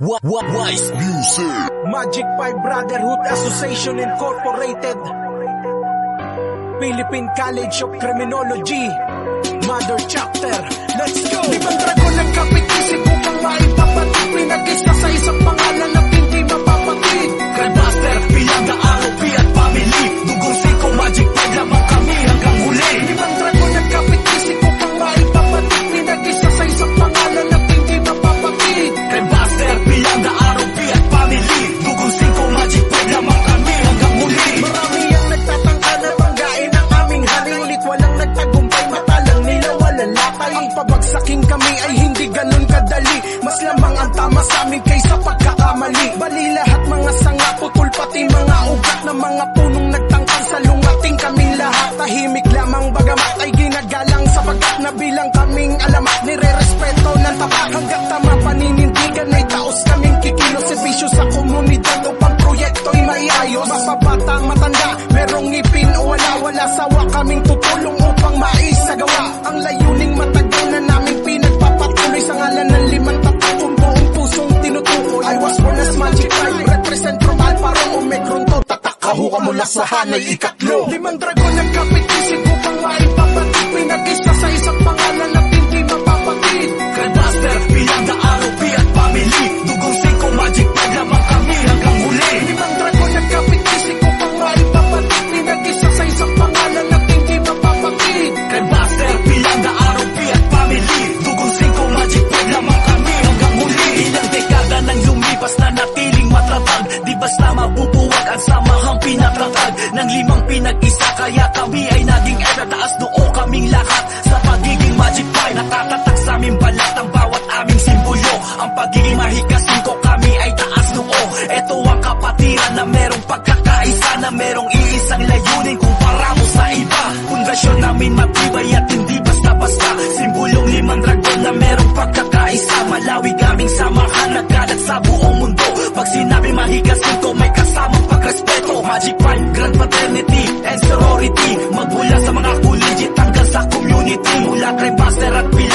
What, what, Wise Music. Magic 5 Brotherhood Association Incorporated Philippine College of Criminology Mother Chapter Let's go! Ibang dragon ng kapit isip upang maipapatid Pinag-isa sa isang pangalan na hindi mapapatid Grandmaster, bilang at family. Dugong siko, magic pag lamang kami hanggang huli. Ibang dragon ng kapit isip upang maipapatid Pinag-isa sa isang pangalan na hindi mapapatid Grandmaster, bilang na ROP at family. Dugong siko, magic pag lamang kami hanggang huli. Marami ang nagtatangka na banggain ang aming hari Ulit walang nagtagumpay, matalang nila walang latay Ang pabagsakin kami ay hindi ganun kadali Mas lamang ang tama sa amin kaysa pagkakamali Bali lahat mga sanga, putol pati mga ugat Na mga punong nagtangkang sa lungating kaming lahat. Tahimik lamang bagamat ay ginagalang Sapagat na bilang kaming alamat Nire-respeto ng tapat Hanggat tama paninindigan ay taos kaming kikilos Servisyo sa komunidad upang proyekto'y maiayos Mapabata, matanda, merong ngipin o wala Wala sawa kaming tutulong Sa hanay ikatlo Limang dragon Namin matibay at hindi basta-basta. Simbolong limang dragon na merong pagkakaisa. Malawig aming samahan nagkalat sa buong mundo. Pag sinabi mahikasin ko may kasamang pagrespeto. Magic Five, Grand Fraternity and Sorority. Magmula sa mga kuligit hanggang sa community. Mula kay Buster at Pilanga.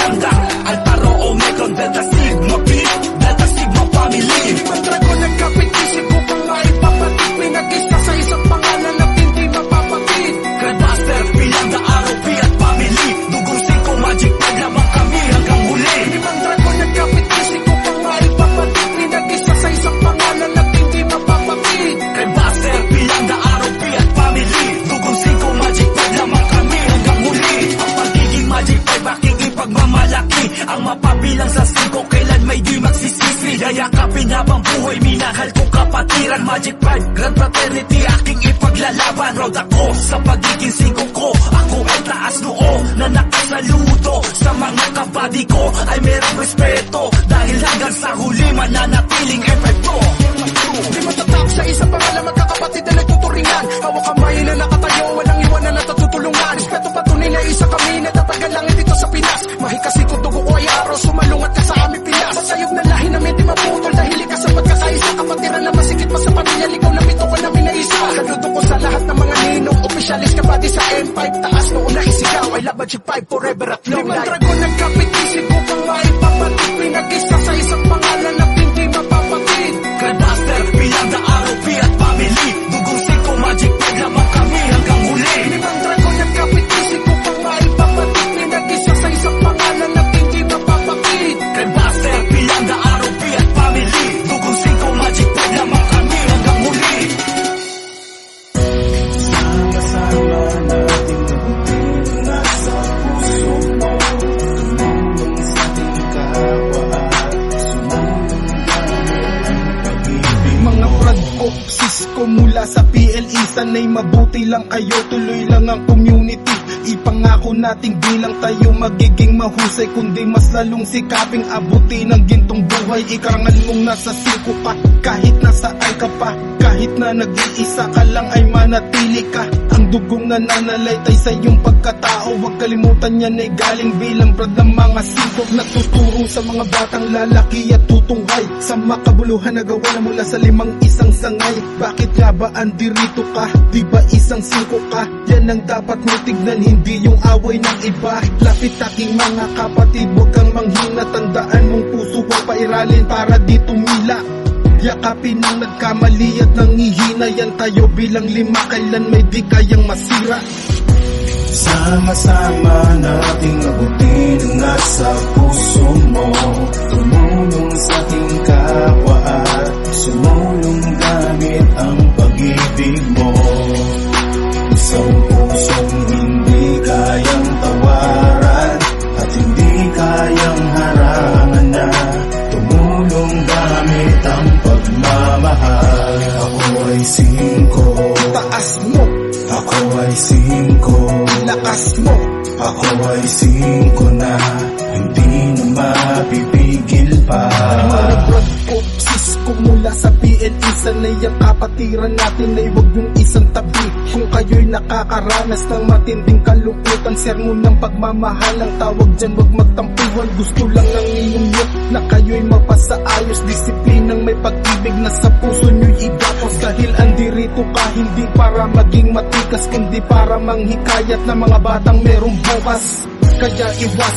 Ang mapabilang sa siko, kailan may di magsisisi. Yayakapin habang buhay, minahal ko kapatiran. Magic five, Grand Fraternity, aking ipaglalaban. Proud ako sa pagiging siko ko. Sa pamilya Ligaw na pito ka namin na isa Saludo ko sa lahat ng mga ninong Opisyalis ka pati sa M5 Taas noon na isigaw I love Magic 5 forever at long Limang dragon nagkapit isip upang maipapatid Pinag-isa sa isang pangalan Sanay mabuti lang kayo, tuloy lang ang community. Ipangako nating bilang tayo magiging mahusay Kundi mas lalong sikaping abuti ng gintong buhay. Ikarangal mong nasa singko ka, kahit nasaan ka pa Kahit na nag-iisa ka lang ay manatili ka. Ang dugong nananalaytay sa iyong pagkatao Huwag kalimutan yan ay galing bilang brad ng mga singkok Nagtuturo sa mga batang lalaki at tutunghay. Sa makabuluhan na gawa na mula sa limang isang sangay. Bakit nga ba andirito ka? Di ba isang singko ka? Yan ang dapat mo tignan, hindi yung away ng iba. Lapit aking mga kapatid, huwag kang manghina Tandaan mong puso ko pairalin para di tumila Yakapin ang nagkamali at nangihina Yan tayo bilang lima, kailan may di kayang masira? Sama-sama nating abutin ang nasa Taas mo, Ako ay singko. Lakas mo. Ako ay singko na Hindi na mapipigil pa. Mga brad ko, sis ko mula sa PNE Sanay ang kapatiran natin ay huwag yung isang tabi. Kung kayo'y nakakaranas ng matinding kalungkutan Sermon ng pagmamahal ang tawag dyan Huwag magtampuhan, gusto lang ng ninyo Na kayo'y mapasaayos Disiplinang para maging matikas Kundi para manghikayat ng mga batang merong bukas. Kaya iwasan